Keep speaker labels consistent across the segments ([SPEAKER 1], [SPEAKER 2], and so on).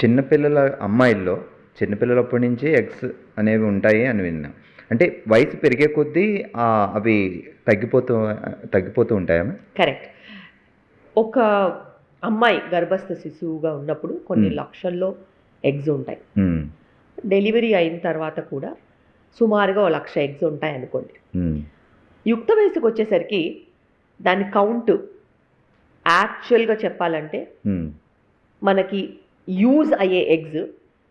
[SPEAKER 1] చిన్నపిల్లల అమ్మాయిల్లో చిన్నపిల్లలప్పటి నుంచి ఎగ్స్ అనేవి ఉంటాయి అని విన్నా. అంటే వయసు పెరిగే కొద్దీ అవి తగ్గిపోతూ తగ్గిపోతూ ఉంటాయా
[SPEAKER 2] కరెక్ట్. ఒక అమ్మాయి గర్భస్థ శిశువుగా ఉన్నప్పుడు కొన్ని. లక్షల్లో ఎగ్స్ ఉంటాయి. డెలివరీ అయిన తర్వాత కూడా సుమారుగా ఒక లక్ష ఎగ్స్ ఉంటాయి అనుకోండి. యుక్త వయసుకు వచ్చేసరికి దాని కౌంట్ యాక్చువల్గా చెప్పాలంటే మనకి యూజ్ అయ్యే ఎగ్స్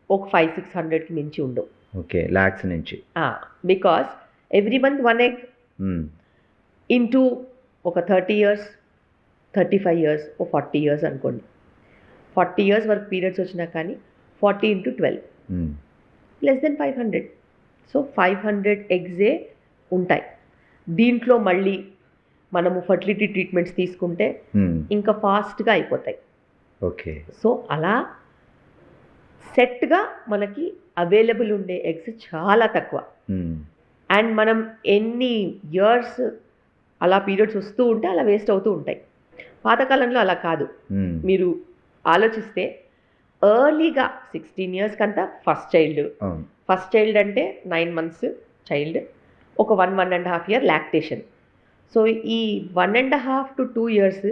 [SPEAKER 2] ఒక ఫైవ్ సిక్స్ హండ్రెడ్కి మించి ఉండవు.
[SPEAKER 1] ఓకే ల్యాక్స్ నుంచి.
[SPEAKER 2] Because every month one egg into ఒక thirty years thirty five years ఓ ఫార్టీ ఇయర్స్ అనుకోండి. ఫార్టీ ఇయర్స్ వరకు పీరియడ్స్ వచ్చినా కానీ forty into twelve less than five hundred so five hundred ఎగ్సే ఉంటాయి. దీంట్లో మళ్ళీ మనము ఫర్టిలిటీ ట్రీట్మెంట్స్ తీసుకుంటే
[SPEAKER 1] ఉమ్,
[SPEAKER 2] ఇంకా ఫాస్ట్గా అయిపోతాయి.
[SPEAKER 1] ఓకే.
[SPEAKER 2] సో అలా సెట్గా మనకి అవైలబుల్ ఉండే ఎగ్స్ చాలా తక్కువ.
[SPEAKER 1] ఉమ్,
[SPEAKER 2] అండ్ మనం ఎన్ని ఇయర్స్ అలా పీరియడ్స్ వస్తూ ఉంటే అలా వేస్ట్ అవుతూ ఉంటాయి. పాతకాలంలో అలా కాదు.
[SPEAKER 1] ఉమ్,
[SPEAKER 2] మీరు ఆలోచిస్తే ఎర్లీగా సిక్స్టీన్ ఇయర్స్కి అంతా ఫస్ట్ చైల్డ్. ఫస్ట్ చైల్డ్ అంటే నైన్ మంత్స్ చైల్డ్. ఒక one one and half year lactation. So ఈ one and half to two years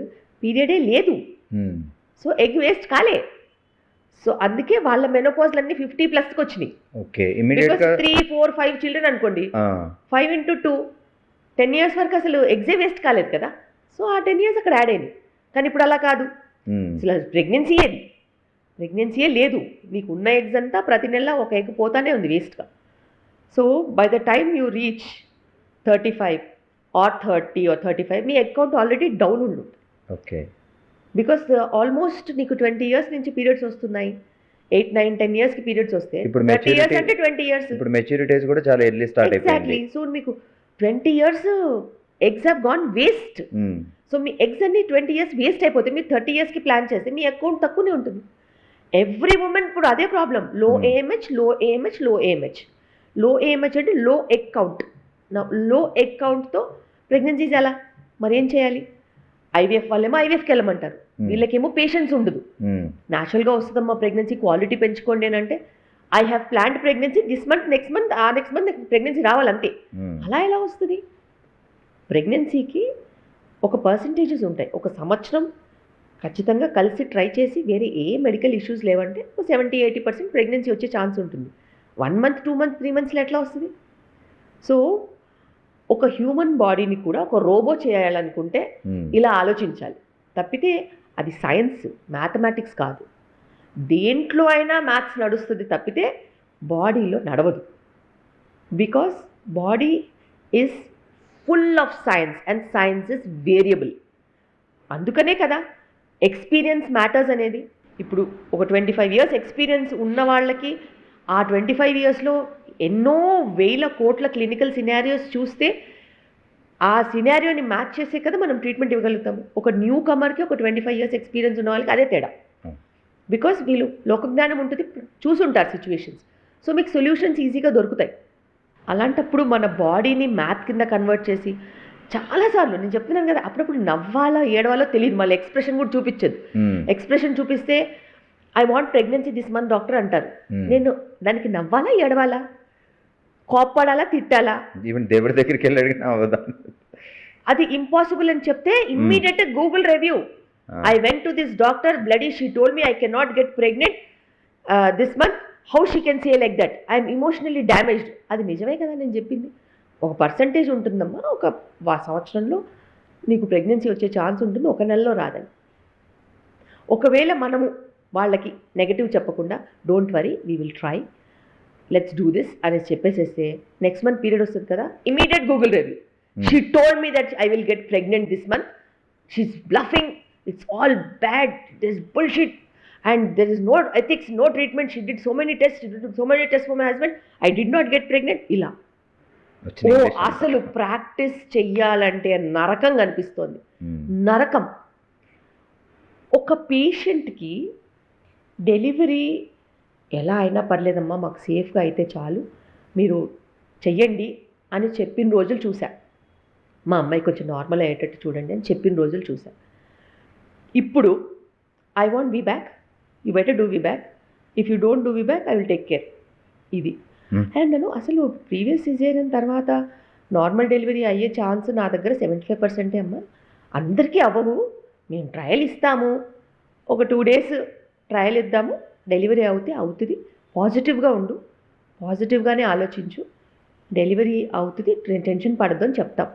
[SPEAKER 2] పీరియడే లేదు.
[SPEAKER 1] ఉమ్,
[SPEAKER 2] సో ఎగ్ వేస్ట్ కాలే. సో అందుకే వాళ్ళ మెనోపాజ్లన్నీ ఫిఫ్టీ ప్లస్కి వచ్చినాయి.
[SPEAKER 1] Okay
[SPEAKER 2] three four five children అనుకోండి five into two ten years వరకు అసలు ఎగ్జే వేస్ట్ కాలేదు కదా. సో ఆ టెన్ ఇయర్స్ అక్కడ యాడ్ అయింది కానీ ఇప్పుడు అలా కాదు. అసలు ప్రెగ్నెన్సీ ఏది ప్రెగ్నెన్సీయే లేదు. నీకు ఉన్న ఎగ్స్ అంతా ప్రతి నెల ఒక ఎగ్ పోతానే ఉంది వేస్ట్గా so by the time you reach thirty five or thirty or thirty five me account already down ఉండు
[SPEAKER 1] ఓకే.
[SPEAKER 2] బికాస్ ఆల్మోస్ట్ నీకు ట్వంటీ ఇయర్స్ నుంచి పీరియడ్స్ వస్తున్నాయి. ఎయిట్ నైన్ టెన్ ఇయర్స్కి పీరియడ్స్ వస్తే
[SPEAKER 1] ఇప్పుడు
[SPEAKER 2] థర్టీ ఇయర్స్ అంటే ట్వంటీ ఇయర్స్
[SPEAKER 1] ఇప్పుడు maturities కూడా చాలా ఎర్లీ స్టార్ట్
[SPEAKER 2] ఎగ్జాక్ట్లీ సో మీకు twenty years eggs have gone waste so me eggs అన్ని ట్వంటీ ఇయర్స్ వేస్ట్ అయిపోతే మీరు థర్టీ ఇయర్స్కి ప్లాన్ చేస్తే మీ అకౌంట్ తక్కువనే ఉంటుంది. ఎవ్రీ ఉమెన్ ఇప్పుడు అదే ప్రాబ్లం లో.
[SPEAKER 1] ఏఎంహెచ్లో
[SPEAKER 2] ఏఎంహెచ్లో ఏఎంహెచ్లో ఏఎంహెచ్ అంటే లో ఎగ్ కౌంట్లో ఎగ్ కౌంట్తో ప్రెగ్నెన్సీస్ ఎలా మరి ఏం చేయాలి? ఐవీఎఫ్ వాళ్ళేమో ఐవీఎఫ్కి వెళ్ళమంటారు. వీళ్ళకేమో పేషెన్స్ ఉండదు. న్యాచురల్గా వస్తుందమ్మా ప్రెగ్నెన్సీ క్వాలిటీ పెంచుకోండి అని అంటే I have plant pregnancy this month next month ఆ నెక్స్ట్ మంత్ ప్రెగ్నెన్సీ రావాలంతే. అలా ఎలా వస్తుంది? ప్రెగ్నెన్సీకి ఒక పర్సంటేజెస్ ఉంటాయి. ఒక సంవత్సరం ఖచ్చితంగా కలిసి ట్రై చేసి వేరే ఏ మెడికల్ ఇష్యూస్ లేవంటే ఒక సెవెంటీ ఎయిటీ పర్సెంట్ ప్రెగ్నెన్సీ వచ్చే ఛాన్స్ ఉంటుంది. One month two month three మంత్స్లో ఎట్లా వస్తుంది? సో ఒక హ్యూమన్ బాడీని కూడా ఒక రోబో చేయాలనుకుంటే ఇలా ఆలోచించాలి. తప్పితే అది సైన్స్ మ్యాథమెటిక్స్ కాదు. దేంట్లో అయినా మ్యాథ్స్ నడుస్తుంది తప్పితే బాడీలో నడవదు. Because body is full of science and science is variable. అందుకనే కదా ఎక్స్పీరియన్స్ మ్యాటర్స్ అనేది. ఇప్పుడు ఒక ట్వంటీ ఫైవ్ ఇయర్స్ ఎక్స్పీరియన్స్ ఉన్న వాళ్ళకి ఆ ట్వంటీ ఫైవ్ ఇయర్స్లో ఎన్నో వేల కోట్ల క్లినికల్ సినారియోస్ చూస్తే ఆ సినారియోని మ్యాచ్ చేసే కదా మనం ట్రీట్మెంట్ ఇవ్వగలుగుతాము. ఒక న్యూ కమర్కి ఒక ట్వంటీ ఫైవ్ ఇయర్స్ ఎక్స్పీరియన్స్ ఉన్న వాళ్ళకి అదే తేడా.
[SPEAKER 1] Hmm.
[SPEAKER 2] బికాస్ వీళ్ళు లోకజ్ఞానం ఉంటుంది చూసుంటారు సిచ్యువేషన్స్ సో మీకు సొల్యూషన్స్ ఈజీగా దొరుకుతాయి. అలాంటప్పుడు మన బాడీని మ్యాథ్ కింద కన్వర్ట్ చేసి చాలాసార్లు నేను చెప్తున్నాను కదా అప్పుడప్పుడు నవ్వాలో ఏడవాలో తెలియదు. మళ్ళీ ఎక్స్ప్రెషన్ కూడా చూపించదు. ఎక్స్ప్రెషన్ చూపిస్తే I want pregnancy this month doctor అంటారు.
[SPEAKER 1] Hmm.
[SPEAKER 2] నేను దానికి నవ్వాలా ఏడవాలా? కోప్పడాలా తిట్టాలా?
[SPEAKER 1] ఈవెన్ దేవుడి దగ్గరికి వెళ్ళి అడిగినా
[SPEAKER 2] అది ఇంపాసిబుల్ అని చెప్తే immediate Google review I went to this doctor bloody she told me I can not get pregnant this month how she can say like that I'm emotionally damaged అది నిజమే కదా నేను చెప్పింది. ఒక పర్సంటేజ్ ఉంటుందమ్మా ఒక సంవత్సరంలో నీకు ప్రెగ్నెన్సీ వచ్చే ఛాన్స్ ఉంటుంది ఒక నెలలో రాదని. ఒకవేళ మనము వాళ్ళకి నెగటివ్ చెప్పకుండా don't worry we will try let's do this అనేసి చెప్పేసేస్తే నెక్స్ట్ మంత్ పీరియడ్ వస్తుంది కదా immediate Google review she told me that I will get pregnant this month she's bluffing it's all bad this bullshit and there is no ethics no treatment she did so many test so many test for my husband I did not get pregnant ఇలా. ఓ. అసలు practice చెయ్యాలంటే నరకం కనిపిస్తోంది
[SPEAKER 1] ఉమ్,
[SPEAKER 2] నరకం. ఒక పేషెంట్కి delivery ఎలా అయినా పర్లేదమ్మా మాకు సేఫ్గా అయితే చాలు. మీరు చెయ్యండి అని చెప్పిన రోజులు చూసా మా అమ్మాయి కొంచెం నార్మల్ అయ్యేటట్టు చూడండి అని చెప్పిన రోజులు చూసా ఇప్పుడు I want be back you better do be back if you don't do be back I will take care ఇది.
[SPEAKER 1] Hmm.
[SPEAKER 2] అండ్ నేను అసలు ప్రీవియస్ సిజేరియన్ తర్వాత నార్మల్ డెలివరీ అయ్యే ఛాన్స్ నా దగ్గర సెవెంటీ ఫైవ్ పర్సెంటే అమ్మా. అందరికీ అవ్వవు. మేము ట్రయల్ ఇస్తాము. ఒక టూ డేస్ ట్రయల్ ఇద్దాము. డెలివరీ అవుతే అవుతుంది. పాజిటివ్గా ఉండు. పాజిటివ్గానే ఆలోచించు. డెలివరీ అవుతుంది. టెన్షన్ పడద్దు అని చెప్తాం.